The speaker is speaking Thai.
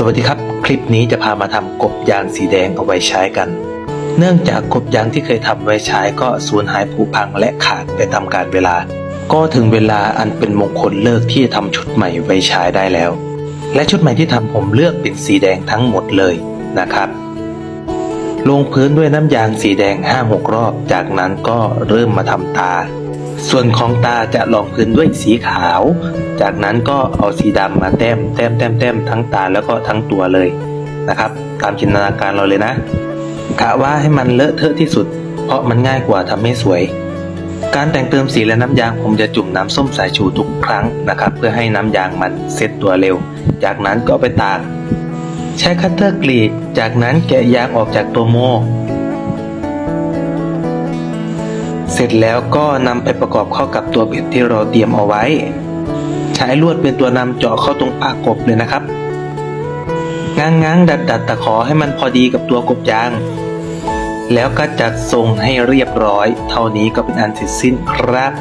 สวัสดีครับ คลิปนี้จะพามาทำกบยางสีแดงเอาไว้ใช้กัน เนื่องจากกบยางที่เคยทำไว้ใช้ก็สูญหายผุพังและขาดไปตามกาลเวลา ก็ถึงเวลาอันเป็นมงคลเลิกที่จะทำชุดใหม่ไว้ใช้ได้แล้ว และชุดใหม่ที่ทำผมเลือกเป็นสีแดงทั้งหมดเลยนะครับ ลงพื้นด้วยน้ำยางสีแดง 5-6 รอบ จากนั้นก็เริ่มมาทำตา ส่วนของตาจะลองพื้นด้วยสีขาว จากนั้นก็เอาสีดำมาแต้มแต้มแต้มแต้มทั้งตาแล้วก็ทั้งตัวเลยนะครับ ตามจินตนาการเราเลยนะกะว่าให้มันเลอะเทอะที่สุด เพราะมันง่ายกว่าทำให้สวย การแต่งเติมสีและน้ำยางผมจะจุ่มน้ำส้มสายชูทุกครั้งนะครับ เพื่อให้น้ำยางมันเซ็ตตัวเร็ว จากนั้นก็ไปตากใช้คัตเตอร์กรีดจากนั้นแกะยางออกจากตัวโม เสร็จแล้วก็นำไปประกอบเข้ากับตัวเบ็ดที่เราเตรียมเอาไว้ ใช้ลวดเป็นตัวนำเจาะเข้าตรงปากกบเลยนะครับ ง้างง้างดัดดัดตะขอให้มันพอดีกับตัวกบยาง แล้วก็จัดทรงให้เรียบร้อย เท่านี้ก็เป็นอันเสร็จสิ้นครับ